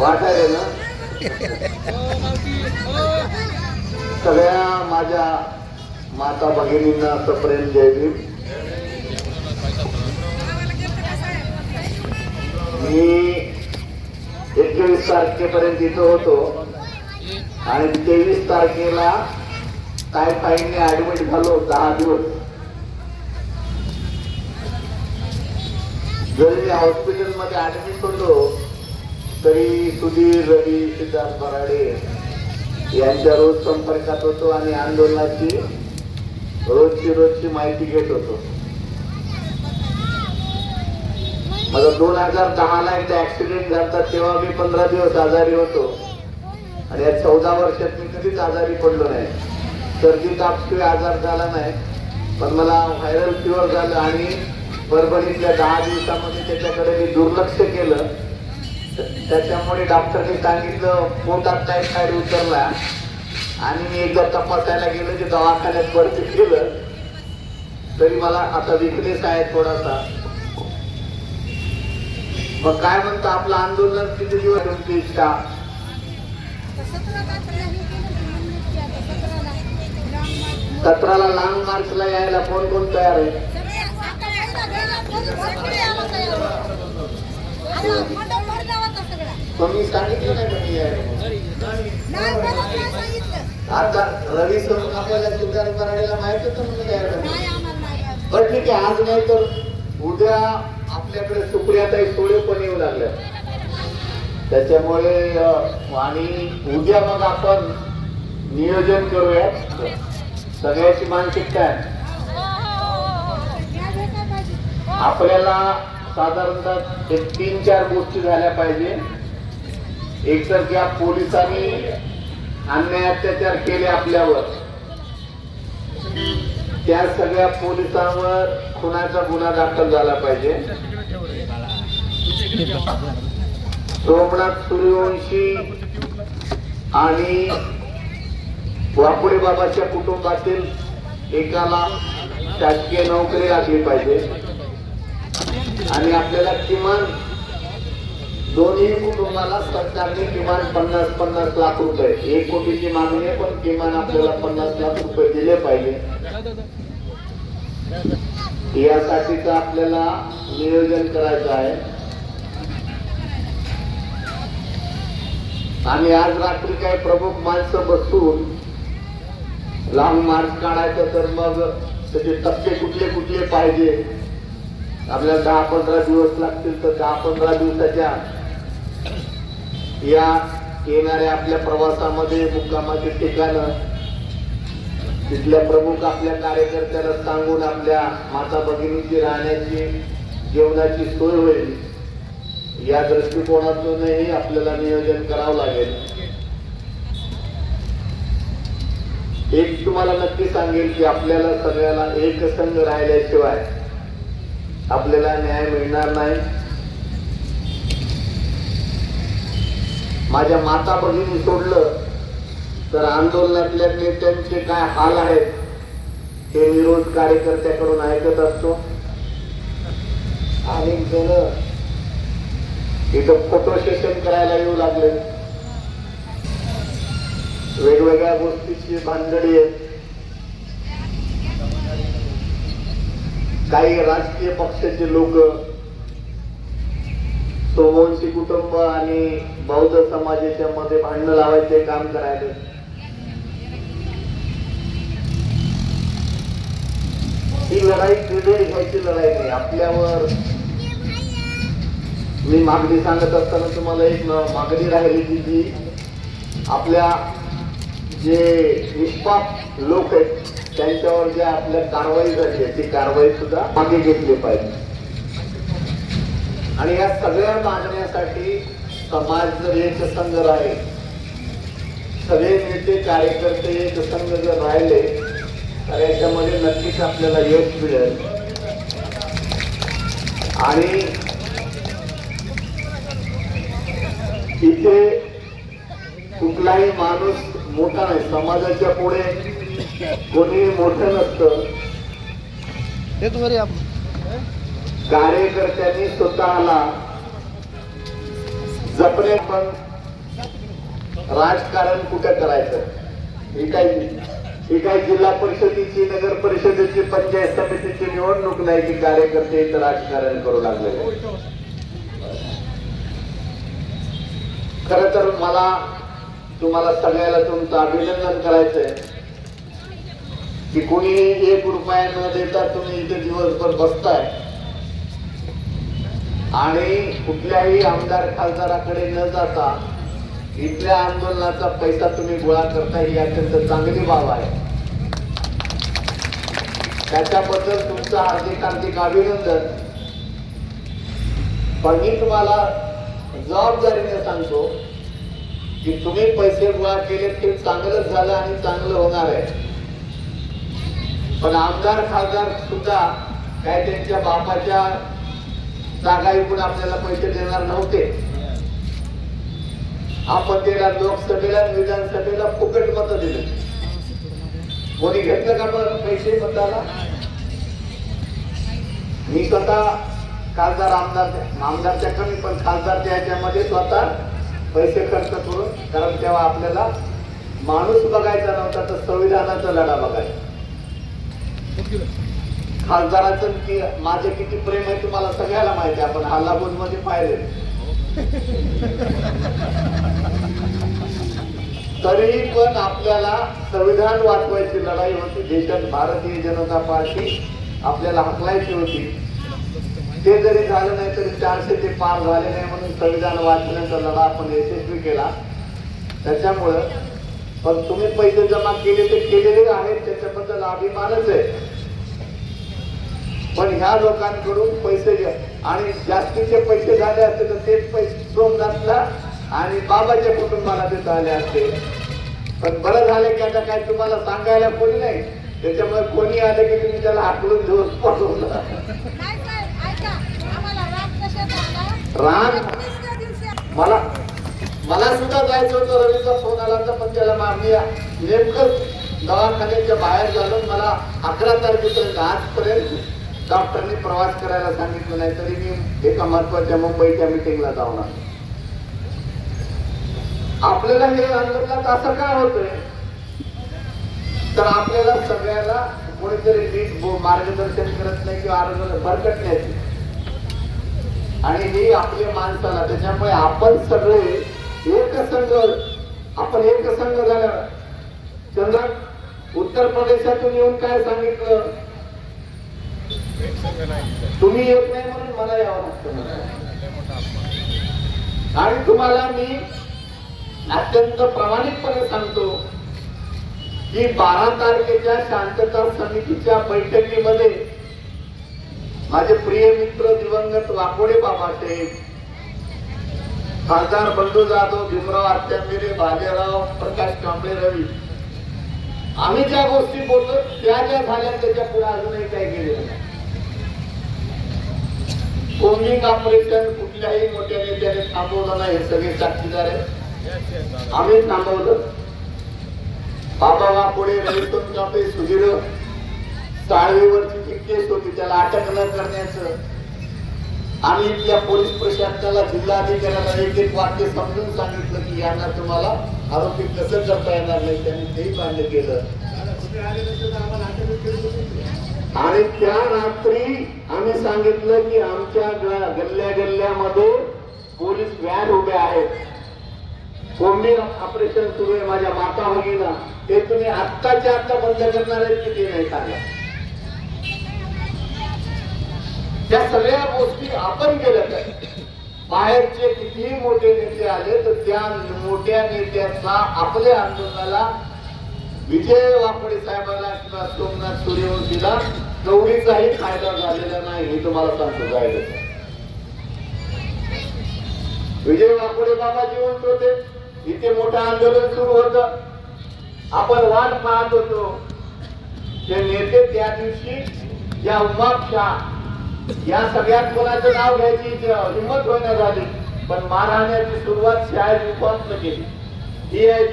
वाटायला ना? सगळ्या माझ्या माता भगिनींना असं प्रेम जय मी एकवीस तारखेपर्यंत इथं होतो आणि तेवीस तारखेला टायफाईडने ऍडमिट झालो दहा दिवस. जरी मी हॉस्पिटलमध्ये ऍडमिट होतो तरी सुधीर रवी सिद्धार्थ बराडे यांच्या रोज संपर्कात होतो आणि आंदोलनाची रोजची रोजची माहिती घेत होतो. माझा दोन हजार दहाला एकदा ऍक्सिडेंट झाला तेव्हा मी पंधरा दिवस आजारी होतो. आणि या चौदा वर्षात मी कधीच आजारी पडलो नाही. सर्दी तापशिवाय आजार झाला नाही. पण मला व्हायरल फिवर झालं आणि परभणीतल्या दहा दिवसामध्ये त्याच्याकडे मी दुर्लक्ष केलं त्याच्यामुळे डॉक्टरने सांगितलं पोटात टायफॉइड उतरला आणि मी एकदा तपासायला गेलो जे दवाखान्यात भरती केलं तरी मला आता विकनेस आहे थोडासा मग काय म्हणतं आपलं आंदोलन किती दिवस इच्छा सतराला लॉंग मार्चला यायला कोण कोण तयार आहे तुम्ही सांगितलं नाही आता रवी सर आपल्याला सिद्धार्थ करायला माहीत होतं म्हणून ठीक आहे आज नाही तर उद्या आपल्याकडे सुप्रियाताई सोळे पण येऊ लागल्या त्याच्यामुळे आणि उद्या मग आपण नियोजन करूया सगळ्याची मानसिकता आहे. आपल्याला साधारणतः एक तीन चार गोष्टी झाल्या पाहिजे. एक तर त्या पोलिसांनी अन्याय अत्याचार केले आपल्यावर. त्या सगळ्या पोलिसांवर खुनाचा गुन्हा दाखल झाला पाहिजे. सोमनाथ सूर्यवंशी आणि वापुडे बाबाच्या कुटुंबातील एकाला शासकीय नोकरी लागली पाहिजे. आणि आपल्याला किमान दोन्ही कुटुंबाला सरकारने किमान पन्नास पन्नास लाख रुपये एक कोटीची मागणी आहे पण किमान आपल्याला पन्नास लाख रुपये दिले पाहिजे. यासाठीच आपल्याला नियोजन करायचं आहे. आणि आज रात्री काही प्रमुख माणसं बसून लांब मार्च काढायचं तर मग त्याचे टप्पे कुठले कुठले पाहिजे आपल्याला दहा पंधरा दिवस लागतील तर दहा पंधरा दिवसाच्या या येणाऱ्या आपल्या प्रवासामध्ये मुक्कामाची ठिकाणं तिथल्या प्रमुख आपल्या कार्यकर्त्याला सांगून आपल्या माता भगिनीची राहण्याची जेवणाची सोय होईल. या दृष्टिकोनातूनही आपल्याला नियोजन करावं लागेल. एक तुम्हाला नक्की सांगेल की आपल्याला सगळ्याला एक संघ राहिल्याशिवाय आपल्याला न्याय मिळणार नाही. माझ्या माता भगिनी सोडलं तर आंदोलनातल्या नेत्यांचे काय हाल आहेत हे मी रोज कार्यकर्त्याकडून ऐकत असतो. अनेक जण इथं फोटो सेशन करायला येऊ लागले वेगवेगळ्या गोष्टीची भानगडी आहेत काही राजकीय पक्षाचे लोक सोमवंशी कुटुंब आणि बौद्ध समाजाच्या मध्ये भांडण लावायचे काम करायचे. ही लढाई क्रीडे घ्यायची लढाई नाही आपल्यावर मी मागणी सांगत असताना तुम्हाला एक मागणी राहिली की जी आपल्या जे निष्पाप लोक आहेत त्यांच्यावर ज्या आपल्या कारवाई झाली आहे ती कारवाई सुद्धा मागे घेतली पाहिजे. आणि या सगळ्या मागण्यासाठी समाज जर एकसंघ राहील सगळे नेते कार्यकर्ते एकसंघ जर राहिले तर याच्यामध्ये नक्कीच आपल्याला यश मिळेल. आणि इथे कुठलाही माणूस मोठा नाही समाजाच्या पुढे कोणी मोठं नसतं. कार्यकर्त्यांनी स्वतःला जपणे पण राजकारण कुठं करायचं? ही काही ही काही जिल्हा परिषदेची नगर परिषदेची पंचायत समितीची निवडणूक नाही की कार्यकर्ते इथं राजकारण करू लागलेले खर तर मला तुम्हाला सगळ्याला तुमचं अभिनंदन करायचंय. की कोणी एक रुपया न देता तुम्ही इथे दिवसभर बसताय. आणि कुठल्याही आमदार खासदाराकडे न जाता इथल्या आंदोलनाचा पैसा तुम्ही गोळा करता ही अत्यंत चांगली बाब आहे. त्याच्याबद्दल तुमचं हार्दिक हार्दिक अभिनंदन. पण मी तुम्हाला जबाबदारीने सांगतो की तुम्ही पैसे गोळा केले ते चांगलंच झालं आणि चांगलं होणार आहे. पण आमदार खासदार सुद्धा काय त्यांच्या बापाच्या जागा विकून आपल्याला पैसे देणार नव्हते. आपण त्याला लोकसभेला विधानसभेला फुकट मत दिले. कोणी घेतलं का पण पैसे मताला? मी स्वतः खासदार आमदार आमदारच्या कमी पण खासदारच्या ह्याच्यामध्ये स्वतः पैसे खर्च करून कारण तेव्हा आपल्याला माणूस बघायचा नव्हता तर संविधानाचा लढा बघायचा. खासदाराचं की माझे किती प्रेम आहे तुम्हाला सगळ्याला माहिती आहे. आपण हल्लाबोलमध्ये पाहिले. तरीही पण आपल्याला संविधान वाचवायची लढाई होती. देशात भारतीय जनता पार्टी आपल्याला हकलायची होती. ते जरी झालं नाही तरी चारशे ते पार झाले नाही म्हणून संविधान वाचण्याचा लढा आपण यशस्वी केला. त्याच्यामुळं पण तुम्ही पैसे जमा केले ते केलेले आहेत त्याच्याबद्दल अभिमानच आहे. पण ह्या लोकांकडून पैसे घ्या. आणि जास्तीचे पैसे झाले असते तर तेच पैसे सोमनाथला आणि बाबाच्या कुटुंबाला देता आले असते. पण बरं झालं की आता काय तुम्हाला सांगायला कोणी नाही. त्याच्यामुळे कोणी आलं की तुम्ही त्याला हाकलून दिवस पटवलं नाही साहेब, ऐका. आम्हाला राग कशाचा आला? राग? एकोणीसच्या दिवशी मला मला सुद्धा जायचं होतं रवीचा फोन आला तर पण त्याला आम्ही नेमकं दवाखान्याच्या बाहेर जाऊन मला अकरा तारखेपर्यंत आजपर्यंत डॉक्टरनी प्रवास करायला सांगितलं नाही तरी मी एका महत्त्वाच्या मुंबईच्या मिटिंगला जाऊन आलो. आपल्याला हे आंदोलनात असं काय होतंय? तर आपल्याला सगळ्याला कोणीतरी नीट मार्गदर्शन करत नाही किंवा आरोग्य नाही. आणि ही आपल्या माणसाला त्याच्यामुळे आपण सगळे एक संघ आपण एक संघ झाला. चंद्र उत्तर प्रदेशातून येऊन काय सांगितलं? तुम्ही येत नाही म्हणून मला यावं लागतं आणि तुम्हाला मी अत्यंत प्रामाणिकपणे सांगतो की बारा तारखेच्या शांतता समितीच्या बैठकीमध्ये माझे प्रिय मित्र दिवंगत वाकोडे बाबासाहेब खासदार बंधू जाधव भीमराव आत्यांबिरे भालेराव प्रकाश कांबळे रवी. आम्ही ज्या गोष्टी बोललो त्या ज्या झाल्या त्याच्या पुढे अजूनही काही गेलेलं नाही. कोमिंग ऑपरेशन कुठल्याही मोठ्या नेत्याने थांबवलं नाही हे सगळे साक्षीदार आहेत. आम्ही थांबवलं. बाबा पुढे रविचंद कांबळे सुधीर साळवेवरची जी केस होती त्याला अटक न करण्याचं आणि या पोलीस प्रशासनाला जिल्हाधिकाऱ्याला एक एक वाक्य समजून सांगितलं की यांना तुम्हाला आरोपी कसं करता येणार नाही त्यांनी तेही मान्य केलं. आणि त्या रात्री आम्ही सांगितलं की आमच्या गल्ल्या गल्ल्यामध्ये पोलीस व्हॅन उभे आहेत. कोंबी ऑपरेशन सुरू आहे माझ्या माता भगिना ते तुम्ही आत्ताच्या आत्ता बंद करणार आहेत की ते नाही सांगा. त्या सगळ्या गोष्टी आपण केल्या पाहिजे बाहेरचे कितीही मोठे नेते आले तर त्या मोठ्या नेत्याचा आपल्या आंदोलनाला विजय वाकडे साहेबांना किंवा सोमनाथ सूर्यवंशीला कवडीचाही फायदा झालेला नाही हे तुम्हाला सांगतो जायला विजय वाकोडे बाबा जिवंत होते. इथे मोठं आंदोलन सुरू होत. आपण वाट पाहत होतो. ते नेते त्या दिवशी या उमाप शाह या सगळ्यात कोणाचं नाव घ्यायची हिंमत होईना झाली. पण मारहाण्याची सुरुवात शाळेत उपासनं केली. ही आहे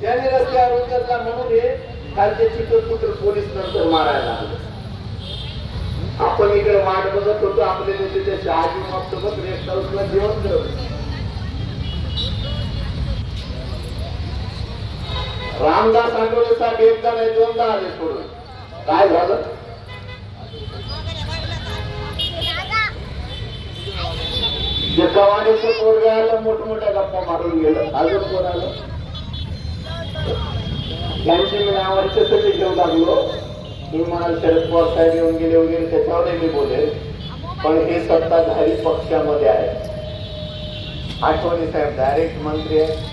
त्याने रस्त्यावर उतरला म्हणून हे खालचे चित्र पुत्र पोलीस नंतर मारायला लागले. आपण इकडे वाट बघत होतो आपले नेते ते शहाजी सोबत रेस्ट हाऊसला जेवण करत रामदास आठवले साहेब एकदा नाही दोनदा आले सोडून. काय झालं? जे कवाडीचं पोरग आलं मोठमोठ्या गप्पा मारून गेलं. अजून कोण आलं? त्यांची मी नावाचे सगळे घेऊ लागलो मी म्हणाल शरद पवार साहेब येऊन गेले वगैरे त्याच्यावरही मी बोलेल. पण हे सत्ताधारी पक्षामध्ये आहे आठवणी साहेब डायरेक्ट मंत्री आहे